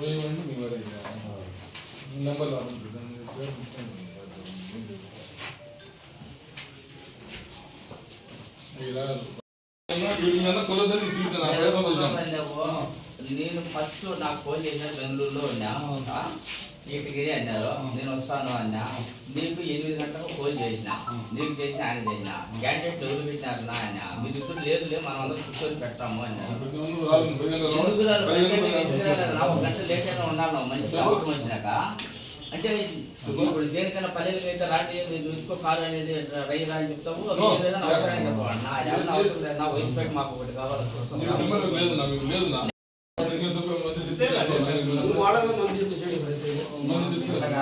పోయేవాడిని మీ వారి నెంబర్. నేను ఫస్ట్ నాకు ఫోన్ చేసిన బెంగళూరులో ఉన్నా ఆ, ఇక్కడికి అన్నారు నేను వస్తాను అన్నా. నీకు ఎనిమిది గంటలకు ఫోన్ చేసిన నీకు చేసి ఆయన చేసిన క్యాండిడేట్ ఎవరు పెట్టినారు నా అన్న మీరు ఇప్పుడు లేదు లేదు మనం అందరం కూర్చొని పెడతాము అన్నారు. ఒక గంట లేట్ అయినా ఉన్నాను మంచి అవసరం వచ్చినాక. అంటే ఇప్పుడు దేనికైనా పల్లెలకి అయితే రాండి మీరు ఇంకో కారు అనేది రైరా అని చెప్తావు ఏదైనా అవసరం చెప్పండి నా ఏదైనా అవసరం లేదు? నా వయసు పెట్టి మాకు ఒకటి కావాలి చూస్తాం